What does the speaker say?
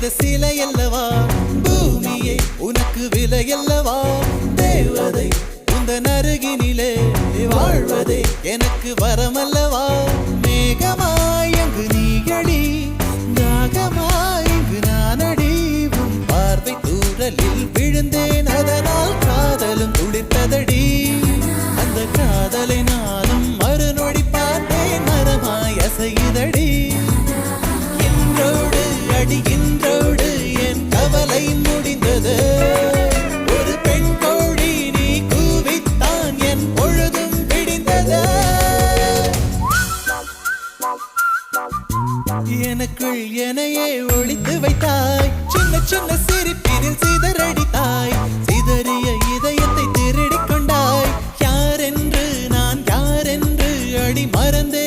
செய்த சிலை அல்லவா பூமியே உனக்கு விலை அல்லவா தேவதை இந்த நருகினிலே வாழ்வதே எனக்கு வரமல்லவா? மேகமாய் அங்கு நீயடி தாகமாய் நானடி உன் பார்வை தூரலில் விழுந்தேன் அதனால் காதலும் துடித்ததடி. அந்த காதலை நானும் மறுநொடி பார்த்தேன் மரமாய் அசையுதடி. என்றோடு அடி என்ற எனக்குள் எனையே ஒழித்து வைத்தாய். சின்ன சின்ன சிரிப்பினில் சிதறடித்தாய். சிதறிய இதயத்தை திருடிக் கொண்டாய். யார் என்று நான் யார் அடி மறந்து